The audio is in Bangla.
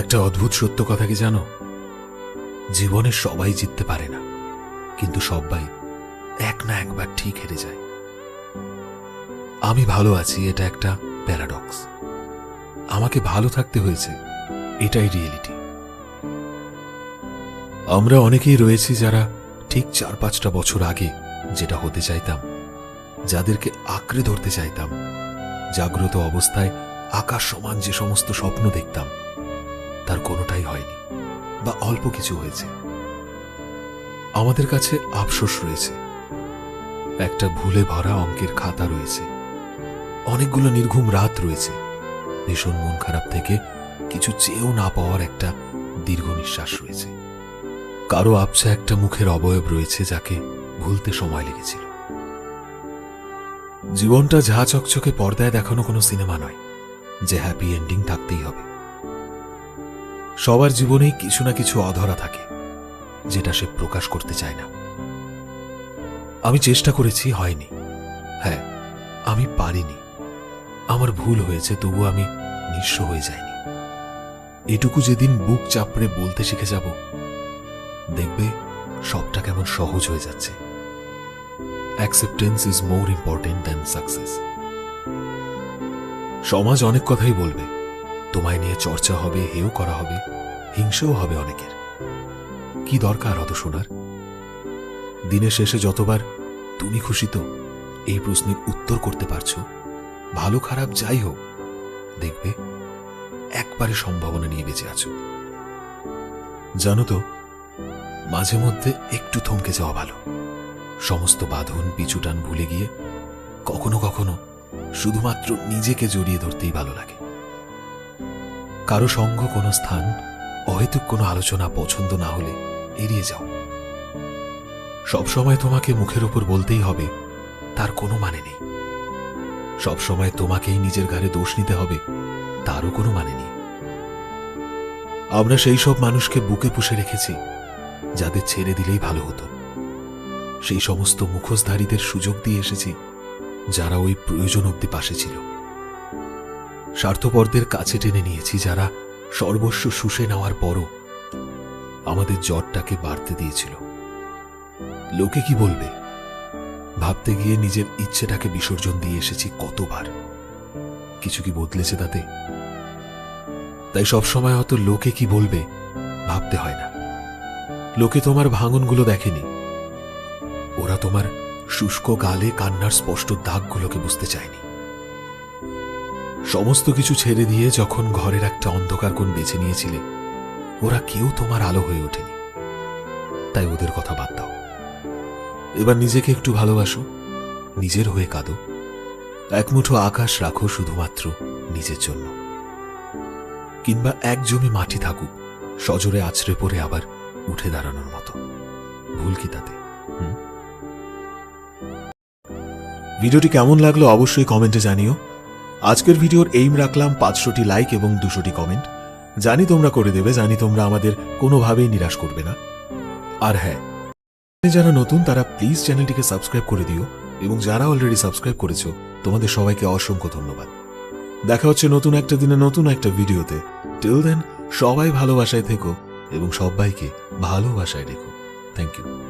একটা অদ্ভুত সত্য কথা কি জানো? জীবনে সবাই জিততে পারে না, কিন্তু সবাই এক না একবার ঠিক হেরে যায়। আমি ভালো আছি, এটা একটা প্যারাডক্স। আমাকে ভালো থাকতে হয়েছে, এটাই রিয়েলিটি। আমরা অনেকেই রয়েছি যারা ঠিক চার পাঁচটা বছর আগে যেটা হতে চাইতাম, যাদেরকে আঁকড়ে ধরতে চাইতাম, জাগ্রত অবস্থায় আকাশ সমান যে সমস্ত স্বপ্ন দেখতাম তার কোনোটাই হয়নি, বা অল্প কিছু হয়েছে। আমাদের কাছে আফসোস রয়েছে। একটা ভুলে ভরা অঙ্কের খাতা রয়েছে। অনেকগুলো নির্ঘুম রাত রয়েছে। ভীষণ মন খারাপ থেকে কিছু চেয়েও না পাওয়ার একটা দীর্ঘ নিঃশ্বাস রয়েছে। কারও আবছা একটা মুখের অবয়ব রয়েছে যাকে ভুলতে সময় লেগেছিল। জীবনটা ঝা চকচকে পর্দায় দেখানো কোনো সিনেমা নয়, যে হ্যাপি এন্ডিং থাকতেই হবে। সবার জীবনেই কিছু না কিছু অধরা থাকে, যেটা সে প্রকাশ করতে চায় না। আমি চেষ্টা করেছি, হয়নি। হ্যাঁ আমি পারিনি। আমার ভুল হয়েছে তবু আমি নিঃস্ব হয়ে যাইনি। এটুকু যেদিন বুক চাপড়ে বলতে শিখে যাব, দেখবে সবটা কেমন সহজ হয়ে যাচ্ছে। Acceptance is more important than success সমাজ অনেক কথাই বলবে তোমায় নিয়ে চর্চা হবে হেও করা হবে, হিংসেও হবে অনেকের। কি দরকার অত শোনার? দিনের শেষে যতবার তুমি খুশি তো এই প্রশ্নের উত্তর করতে পারছ। ভালো খারাপ যাই হোক, দেখবে একবারে সম্ভাবনা নিয়ে বেঁচে আছো। জানো তো, মাঝে মধ্যে একটু থমকে যাওয়া ভালো। সমস্ত বাঁধন, পিছুটান ভুলে গিয়ে কখনো কখনো শুধুমাত্র নিজেকে জড়িয়ে ধরতেই ভালো লাগে। কারও সঙ্গ কোনো স্থান, অহেতুক কোনো আলোচনা পছন্দ না হলে এড়িয়ে যাও। সবসময় তোমাকে মুখের উপর বলতেই হবে, তার কোনো মানে নেই। সবসময় তোমাকেই নিজের ঘাড়ে দোষ নিতে হবে, তারও কোনো মানে নেই। আমরা সেই সব মানুষকে বুকে পুষে রেখেছি, যাদের ছেড়ে দিলেই ভালো হতো। সেই সমস্ত মুখোশধারীদের সুযোগ দিয়ে এসেছি, যারা ওই প্রয়োজন অব্দি পাশে ছিল। স্বার্থপরদের কাছে টেনে নিয়েছি যারা সর্বস্ব শুষে নেওয়ার পরও আমাদের জ্বরটাকে বাড়তে দিয়েছিল। লোকে কি বলবে? ভাবতে গিয়ে নিজের ইচ্ছেটাকে বিসর্জন দিয়ে এসেছি কতবার। কিছু কি বদলেছে তাতে? তাই সবসময় অত লোকে কি বলবে ভাবতে হয় না। লোকে তোমার ভাঙনগুলো দেখেনি। ওরা তোমার শুষ্ক গালে কান্নার স্পষ্ট দাগগুলোকে বুঝতে চায়নি। সমস্ত কিছু ছেড়ে দিয়ে যখন ঘরের একটা অন্ধকার কোণ বেছে নিয়েছিলে, ওরা কেউ তোমার আলো হয়ে ওঠেনি। তাই ওদের কথা বাদ দাও। এবার নিজেকে একটু ভালোবাসো, নিজের হয়ে কাঁদো, এক মুঠো আকাশ রাখো শুধুমাত্র নিজের জন্য। কিংবা এক জমি মাটি থাকুক, সজোরে আছড়ে পড়ে আবার উঠে দাঁড়ানোর মতো। ভুল কি তাতে? ভিডিওটি কেমন লাগল অবশ্যই কমেন্টে জানিও। আজকের ভিডিওর এইম রাখলাম পাঁচশোটি লাইক এবং দুশোটি কমেন্ট। জানি তোমরা করে দেবে, জানি তোমরা আমাদের কোনোভাবেই নিরাশ করবে না। আর হ্যাঁ যারা নতুন, তারা প্লিজ চ্যানেলটিকে সাবস্ক্রাইব করে দিও এবং যারা অলরেডি সাবস্ক্রাইব করেছ, তোমাদের সবাইকে অসংখ্য ধন্যবাদ। দেখা হচ্ছে নতুন একটা দিনে নতুন একটা ভিডিওতে। টিল দেন সবাই ভালোবাসায় থেকো এবং সবাইকে ভালোবাসায় রেখো। Thank you